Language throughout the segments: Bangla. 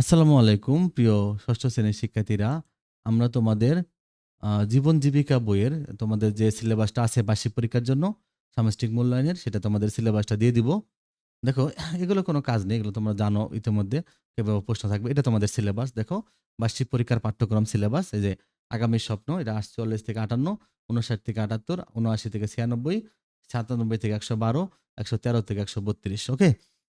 আসসালামু আলাইকুম, প্রিয় ষষ্ঠ শ্রেণির শিক্ষার্থীরা। আমরা তোমাদের জীবন জীবিকা বইয়ের, তোমাদের যে সিলেবাসটা আছে বার্ষিক পরীক্ষার জন্য, সামষ্টিক মূল্যায়নের, সেটা তোমাদের সিলেবাসটা দিয়ে দিব। দেখো, এগুলো কোনো কাজ নেই, এগুলো তোমরা জানো ইতিমধ্যে কীভাবে প্রশ্ন থাকবে। এটা তোমাদের সিলেবাস, দেখো। বার্ষিক পরীক্ষার পাঠ্যক্রম সিলেবাস, এই যে আগামী স্বপ্ন, এটা আটচল্লিশ থেকে আটান্ন উনষাট থেকে আটাত্তর উনআশি থেকে ছিয়ানব্বই, সাতানব্বই থেকে একশো বারো, একশো তেরো থেকে একশো বত্রিশ, ওকে?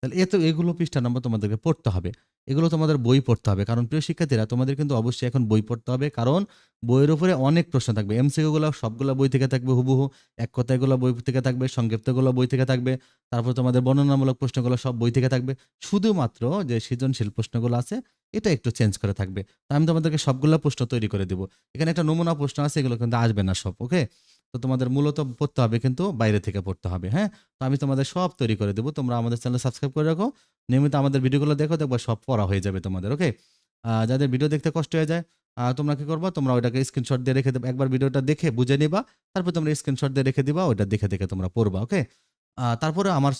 তাহলে এ তো এগুলো পৃষ্ঠা নম্বর তোমাদেরকে পড়তে হবে। এগুলো তোমাদের বই পড়তে হবে। কারণ প্রিয় শিক্ষার্থীরা, তোমাদের কিন্তু অবশ্যই এখন বই পড়তে হবে। কারণ বইয়ের উপরে অনেক প্রশ্ন থাকবে। এমসিকিউ গুলো সবগুলো বই থেকে থাকবে হুবহু। এক কথাগুলো বই থেকে থাকবে, সংক্ষিপ্তগুলো বই থেকে থাকবে। তারপর তোমাদের বর্ণনামূলক প্রশ্নগুলো সব বই থেকে থাকবে। শুধুমাত্র যে সৃজনশীল প্রশ্নগুলো আছে, এটা একটু চেঞ্জ করে থাকবে। তো আমি তোমাদেরকে সবগুলো প্রশ্ন তৈরি করে দিব। এখানে একটা নমুনা প্রশ্ন আছে, এগুলো কিন্তু আসবে না সব, ওকে? তো তোমাদের মূলত পড়তে হবে কিন্তু বাইরে থেকে পড়তে হবে হ্যাঁ? তো আমি তোমাদের সব তৈরি করে দেবো। তোমরা আমাদের চ্যানেল সাবস্ক্রাইব করে রাখো। নিয়মিত আমাদের ভিডিওগুলো দেখো, দেখব সব পড়া হয়ে যাবে তোমাদের, ওকে? যাদের ভিডিও দেখতে কষ্ট হয়ে যায় তোমরা কি করবা? তোমরা ওইটাকে স্ক্রিনশট দিয়ে রেখে দেবে। একবার ভিডিওটা দেখে বুঝে নিবা, তারপর তোমরা স্ক্রিনশট দিয়ে রেখে দিবা, ওইটা দেখে দেখে তোমরা পড়বা, ওকে? তারপরে আমার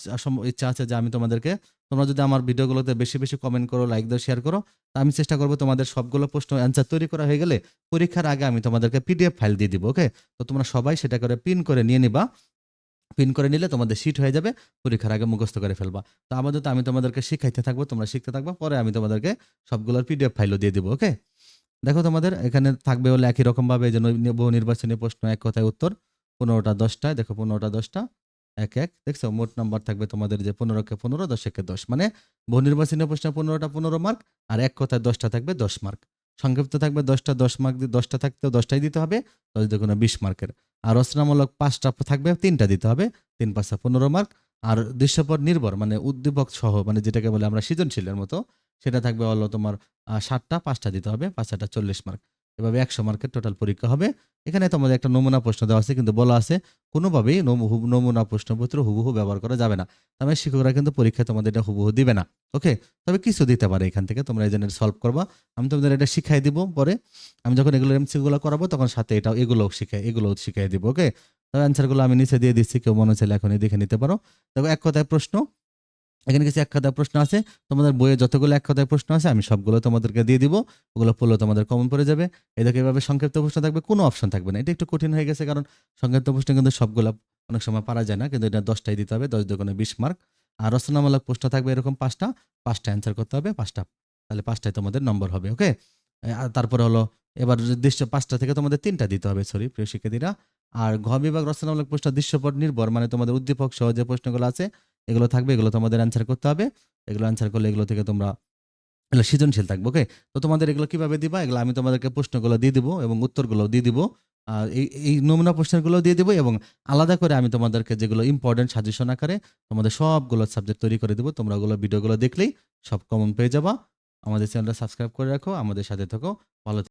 ইচ্ছা আছে যে আমি তোমাদেরকে, তোমরা যদি আমার ভিডিওগুলোতে বেশি বেশি কমেন্ট করো লাইক দাও শেয়ার করো, তা আমি চেষ্টা করব তোমাদের সবগুলো প্রশ্ন অ্যান্সার তৈরি করা হয়ে গেলে পরীক্ষার আগে আমি তোমাদেরকে পিডিএফ ফাইল দিয়ে দিব ওকে তো তোমরা সবাই সেটা করে পিন করে নিয়ে নিবা। পিন করে নিলে তোমাদের শিট হয়ে যাবে, পরীক্ষার আগে মুখস্থ করে ফেলবা। তো আপাতত আমি তোমাদেরকে শিখাইতে থাকব, তোমরা শিখতে থাকবা, পরে আমি তোমাদেরকে সবগুলোর পিডিএফ ফাইলও দিয়ে দিব ওকে দেখো তোমাদের, এখানে থাকবে হলে একই রকম ভাবে এই যে বহু নির্বাচনী প্রশ্ন এক কথায় উত্তর, পনেরোটা দশটায়, দেখো পনেরোটা দশটা। এক এক। দেখছ, মোট নাম্বার থাকবে তোমাদের যে পনেরোকে পনেরো, দশকে দশ। মানে বহু নির্বাচনী প্রশ্ন পনেরোটা পনেরো মার্ক আর এক কথায় দশটা থাকবে দশ মার্ক সংক্ষিপ্ত থাকবে দশটা, দশ মার্ক দিয়ে দশটা থাকতেও দশটাই দিতে হবে দশ দুগুণে বিশ মার্কের আর রচনামূলক পাঁচটা থাকবে, তিনটা দিতে হবে, তিন পাঁচটা পনেরো মার্ক আর দৃশ্যপট নির্ভর মানে উদ্দীপক সহ মানে যেটাকে বলে আমরা সৃজনশীলের মতো, সেটা থাকবে হলো তোমার ষাটটা পাঁচটা দিতে হবে, পাঁচটা, চল্লিশ মার্ক এভাবে একশো মার্কের টোটাল পরীক্ষা হবে। এখানে তোমাদের একটা নমুনা প্রশ্ন দেওয়া আছে, কিন্তু বলা আছে কোনোভাবেই নমুনা প্রশ্নপত্র হুবহু ব্যবহার করা যাবে না। তার মানে শিক্ষকরা কিন্তু পরীক্ষায় তোমাদের এটা হুবহু দিবে না। ওকে? তবে কিছু দিতে পারে এখান থেকে, তোমরা এই জন্য সলভ করবা। আমি তোমাদের এটা শিখাই দিব পরে। আমি যখন এগুলো এমসিগুলো করাবো, তখন সাথে এটা এগুলোও শিখাই এগুলোও শিখাই দিব, ওকে? তবে অ্যান্সারগুলো আমি নিচে দিয়ে দিচ্ছি, কেউ মনে চাইলে এখনই দেখে নিতে পারো। দেখো, এক কথায় প্রশ্ন এখানে কিছু এক কথায় প্রশ্ন আছে, তোমাদের বইয়ে যতগুলো এক কথায় প্রশ্ন আছে, আমি সবগুলো তোমাদেরকে দিয়ে দিব, ওগুলো পড়লে তোমাদের কমন পড়ে যাবে। এদেরকে এভাবে সংক্ষিপ্ত প্রশ্ন থাকবে, কোনো অপশন থাকবে না। এটা একটু কঠিন হয়ে গেছে কারণ সংক্ষিপ্ত প্রশ্ন কিন্তু সবগুলো অনেক সময় পারা যায় না, কিন্তু এটা দশটাই দিতে হবে, দশ দুগুণে বিশ মার্ক আর রচনামূলক প্রশ্ন থাকবে এরকম পাঁচটা পাঁচটা অ্যান্সার করতে হবে, পাঁচটা। তাহলে পাঁচটায় তোমাদের নম্বর হবে ওকে আর তারপরে হলো, এবার দৃশ্য পাঁচটা থেকে তোমাদের তিনটা দিতে হবে সরি প্রিয় শিক্ষার্থীরা। আর ঘ বিভাগ রচনামূলক প্রশ্ন দৃশ্যপট নির্ভর মানে তোমাদের উদ্দীপক সহ যে প্রশ্নগুলো আছে এগুলো থাকবে, এগুলো তোমাদের অ্যান্সার করতে হবে। এগুলো অ্যান্সার করলে এগুলো থেকে তোমরা এগুলো সৃজনশীল থাকবে ওকে তো তোমাদের এগুলো কীভাবে দিবা? এগুলো আমি তোমাদেরকে প্রশ্নগুলো দিয়ে দিব এবং উত্তরগুলো দিয়ে দিব। আর এই এই নমুনা প্রশ্নগুলো দিয়ে দিব এবং আলাদা করে আমি তোমাদেরকে যেগুলো ইম্পর্টেন্ট সাজেশন আকারে তোমাদের সবগুলো সাবজেক্ট তৈরি করে দেবো। তোমরা ওগুলো ভিডিওগুলো দেখলেই সব কমন পেয়ে যাবা। আমাদের চ্যানেলটা সাবস্ক্রাইব করে রাখো, আমাদের সাথে থাকো। ভালো।